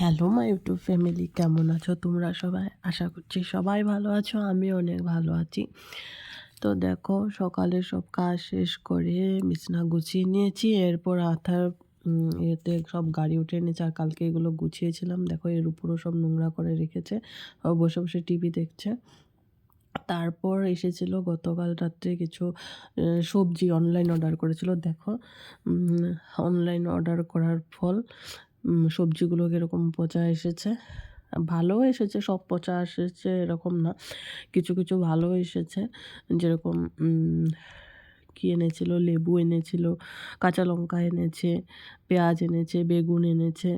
Hello my YouTube family কেমন আছো তোমরা সবাই? আশা করছি সবাই ভালো আছো আমি অনেক ভালো আছি। তো দেখো সকালে সব কাজ শেষ করে বিছনা গুছিয়ে নিয়েছি, এরপর আথার এতে সব গাড়ি উঠে এনেছে আর কালকে এগুলো গুছিয়েছিলাম। দেখো, এর উপরও সব নোংরা করে রেখেছে বসে বসে টিভি দেখছে। তারপর এসেছিল গতকাল রাত্রে কিছু সবজি অনলাইন অর্ডার করেছিল। দেখো অনলাইন অর্ডার করার ফল সবজিগুলো কীরকম পচা এসেছে? ভালো এসেছে, সব পচা এসেছে এরকম না। কিছু কিছু ভালো এসেছে, যেরকম কি এনেছিল? লেবু এনেছিল, কাঁচা লঙ্কা এনেছে, পেঁয়াজ এনেছে, বেগুন এনেছে।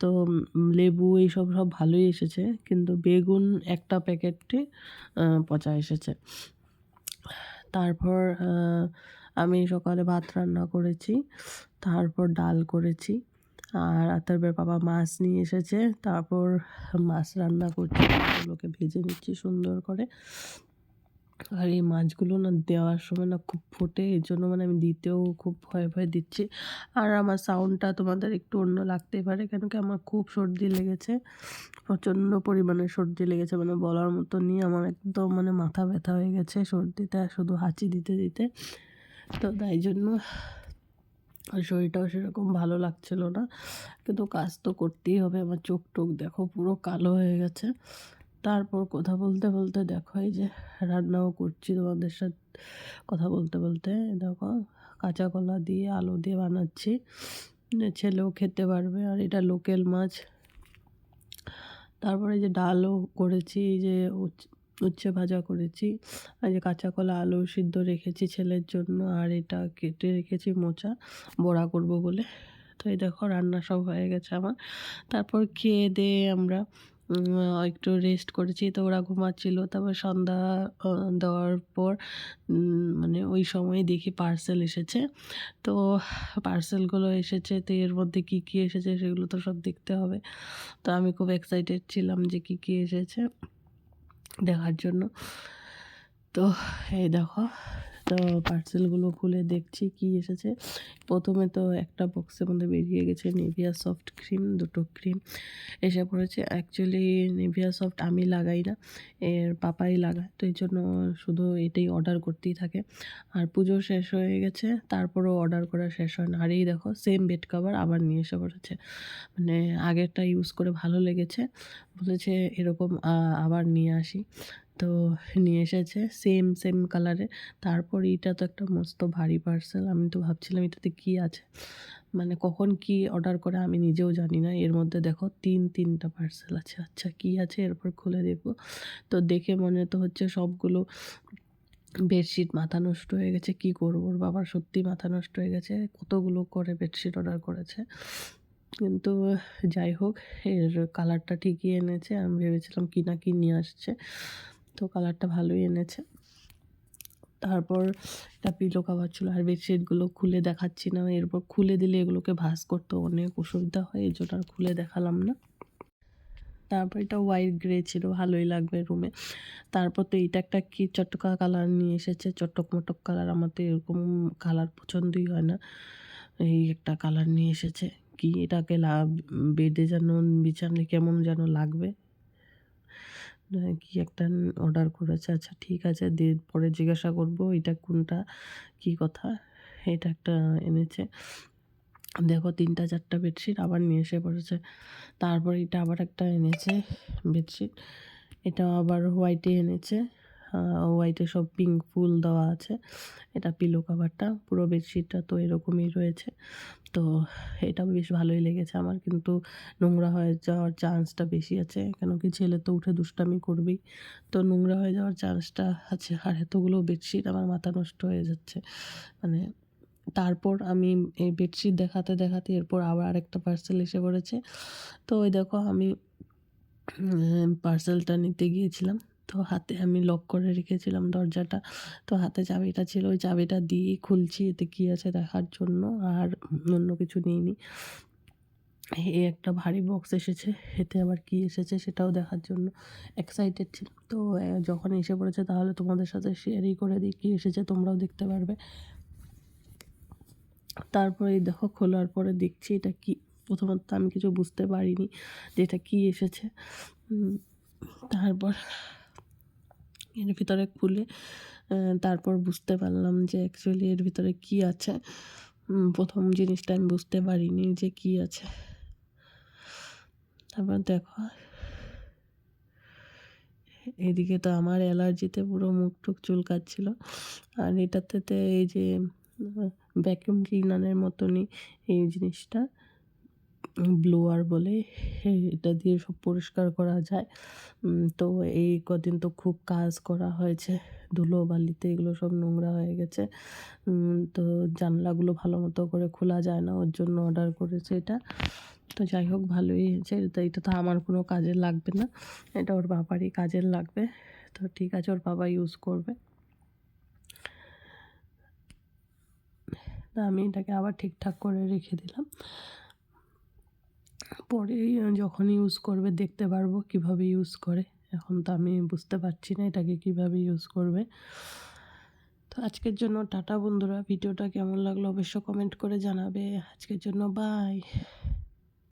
তো লেবু এইসব সব ভালোই এসেছে, কিন্তু বেগুন একটা প্যাকেটটি পচা এসেছে। তারপর আমি সকালে ভাত রান্না করেছি, তারপর ডাল করেছি। আর আতারবের বাবা মাছ নিয়ে এসেছে। তারপর মাছ রান্না করছি মাছগুলোকে ভেজে নিচ্ছি সুন্দর করে। আর এই মাছগুলো না দেওয়ার সময় না খুব ফোটে এই জন্য মানে আমি দিতেও খুব ভয়ে ভয়ে দিচ্ছি। আর আমার সাউন্ডটা তোমাদের একটু অন্য লাগতে পারে, কেন কি আমার খুব সর্দি লেগেছে, প্রচণ্ড পরিমাণে সর্দি লেগেছে মানে বলার মতো নিয়ে আমার একদম মানে মাথা ব্যথা হয়ে গেছে সর্দিটা শুধু হাঁচি দিতে দিতে। তো তাই জন্য আর শরীরটাও সেরকম ভালো লাগছিল না। কিন্তু কাজ তো করতেই হবে, আমার চোখ টোক দেখো পুরো কালো হয়ে গেছে। তারপর কথা বলতে বলতে দেখো এই যে রান্নাও করছি তোমাদের সাথে। কথা বলতে বলতে দেখো কাঁচা কলা দিয়ে আলু দিয়ে বানাচ্ছি। ছেলেও খেতে পারবে আর এটা লোকেল মাছ। তারপরে যে ডালও করেছি যে উচ্ছে ভাজা করেছি। আর যে কাঁচা কলা, আলু সিদ্ধ রেখেছি ছেলের জন্য, আর এটা কেটে রেখেছি মোচা, বড়া করব বলে। তো এই দেখো রান্না সব হয়ে গেছে আমার। তারপর খেয়ে দিয়ে আমরা একটু রেস্ট করেছি। তো ওরা ঘুমাচ্ছিল। তারপর সন্ধ্যা দেওয়ার পর মানে ওই সময় দেখি পার্সেল এসেছে। তো পার্সেলগুলো এসেছে, তো এর মধ্যে কী কী এসেছে সেগুলো তো সব দেখতে হবে। তো আমি খুব এক্সাইটেড ছিলাম যে কী কী এসেছে। দেখার জন্য। তো এই দেখো তো পার্সেলগুলো খুলে দেখছি কি এসেছে। প্রথমে তো একটা বক্সের মধ্যে বেরিয়ে গেছে নিভিয়া সফট ক্রিম দুটো ক্রিম এসে পড়েছে অ্যাকচুয়ালি নিভিয়া সফট আমি লাগাই না, এর পাপাই লাগায়। তো এই জন্য শুধু এটাই অর্ডার করতেই থাকে। আর পুজো শেষ হয়ে গেছে, তারপরেও অর্ডার করা শেষ হয় না। আর এই দেখো সেম বেড কভার আবার নিয়ে এসে পড়েছে মানে আগেরটা ইউজ করে ভালো লেগেছে। বলেছে এরকম আবার নিয়ে আসি। তো নিয়ে এসেছে সেম সেম কালারে তারপর এটা তো একটা মস্ত ভারী পার্সেল আমি তো ভাবছিলাম এটাতে কী আছে। মানে কখন কি অর্ডার করে আমি নিজেও জানি না। এর মধ্যে দেখো তিন, তিনটা পার্সেল আছে। আচ্ছা কী আছে? এরপর খুলে দেখব। তো দেখে মনে তো হচ্ছে সবগুলো বেডশিট মাথা নষ্ট হয়ে গেছে। কি করব? বাবার সত্যি মাথা নষ্ট হয়ে গেছে। কতগুলো করে বেডশিট অর্ডার করেছে। কিন্তু যাই হোক, এর কালারটা ঠিকই এনেছে। আমি ভেবেছিলাম কি না কি নিয়ে আসছে। তো কালারটা ভালোই এনেছে। তারপর একটা পিলো কাভার ছিল আর বেডশিটগুলো খুলে দেখাচ্ছি না। এরপর খুলে দিলে এগুলোকে ভাঁজ করতে অনেক অসুবিধা হয়, এই জন্য আর খুলে দেখালাম না। তারপর এটা হোয়াইট গ্রে ছিল, ভালোই লাগবে রুমে তারপর তো এইটা একটা কি চটকা কালার নিয়ে এসেছে, চটক মটক কালার আমার তো এরকম কালার পছন্দই হয় না। এই একটা কালার নিয়ে এসেছে। কি এটাকে লাভ, বেডে যেন বিছানলে কেমন যেন লাগবে। কি একটা অর্ডার করেছে? আচ্ছা ঠিক আছে, দিয়ে পরে জিজ্ঞাসা করব এটা কোনটা? কি কথা? এটা একটা এনেছে। দেখো, তিনটা, চারটা বেডশিট আবার নিয়ে এসে পড়েছে। তারপর এটা আবার একটা এনেছে বেডশিট এটা আবার হোয়াইটে এনেছে। হোয়াইটে সব পিঙ্ক ফুল দেওয়া আছে। এটা পিলো কাভারটা পুরো বেডশিটটা তো এরকমই রয়েছে। তো এটা বেশ ভালোই লেগেছে আমার, কিন্তু নোংরা হয়ে যাওয়ার চান্সটা বেশি আছে কেন কি ছেলে তো উঠে দুষ্টামি করবেই। তো নোংরা হয়ে যাওয়ার চান্সটা আছে, আর এতগুলো বেডশিট আমার মাথা নষ্ট হয়ে যাচ্ছে। মানে তারপর আমি এই বেডশিট দেখাতে দেখাতে এরপর আবার আরেকটা পার্সেল এসে পড়েছে। তো ওই দেখো আমি পার্সেলটা নিতে গিয়েছিলাম। তো হাতে আমি লক করে রেখেছিলাম দরজাটা। তো হাতে চাবিটা ছিল, ওই চাবিটা দিয়ে খুলছি, এতে কী আছে দেখার জন্য, আর অন্য কিছু নিইনি। এই একটা ভারী বক্স এসেছে, এতে আবার কি এসেছে সেটাও দেখার জন্য এক্সাইটেড ছিলাম। তো যখন এসে পড়েছে, তাহলে তোমাদের সাথে শেয়ারই করে দিই, কী এসেছে তোমরাও দেখতে পারবে। তারপরে দেখো, খোলার পরে দেখছি এটা কি। প্রথমত আমি কিছু বুঝতে পারিনি যে এটা কী এসেছে। তারপর এর ভিতরে খুলে তারপর বুঝতে পারলাম যে অ্যাকচুয়ালি এর ভিতরে কী আছে। প্রথম জিনিসটা আমি বুঝতে পারিনি যে কী আছে। তারপর দেখো, এদিকে তো আমার অ্যালার্জিতে পুরো মুখ টুক চুলকাচ্ছিল। আর এটাতে এই যে ভ্যাকিউম ক্লিনারের মতনই এই জিনিসটা। ব্লোয়ার বলে এটা দিয়ে সব পরিষ্কার করা যায়। তো এই কদিন তো খুব কাজ করা হয়েছে ধুলো বালিতে এগুলো সব নোংরা হয়ে গেছে। তো জানলাগুলো ভালো মতো করে খোলা যায় না, ওর জন্য অর্ডার করেছে এটা। তো যাই হোক, ভালোই হয়েছে এটা তো আমার কোনো কাজে লাগবে না, এটা ওর বাবারই কাজের লাগবে। তো ঠিক আছে, ওর বাবা ইউজ করবে। আমি এটাকে আবার ঠিকঠাক করে রেখে দিলাম। পরে যখন ইউজ করবে, দেখতে পারব কীভাবে ইউজ করে। এখন তো আমি বুঝতে পারছি না এটাকে কীভাবে ইউজ করবে। তো আজকের জন্য টাটা বন্ধুরা। ভিডিওটা কেমন লাগল অবশ্য কমেন্ট করে জানাবে। আজকের জন্য বাই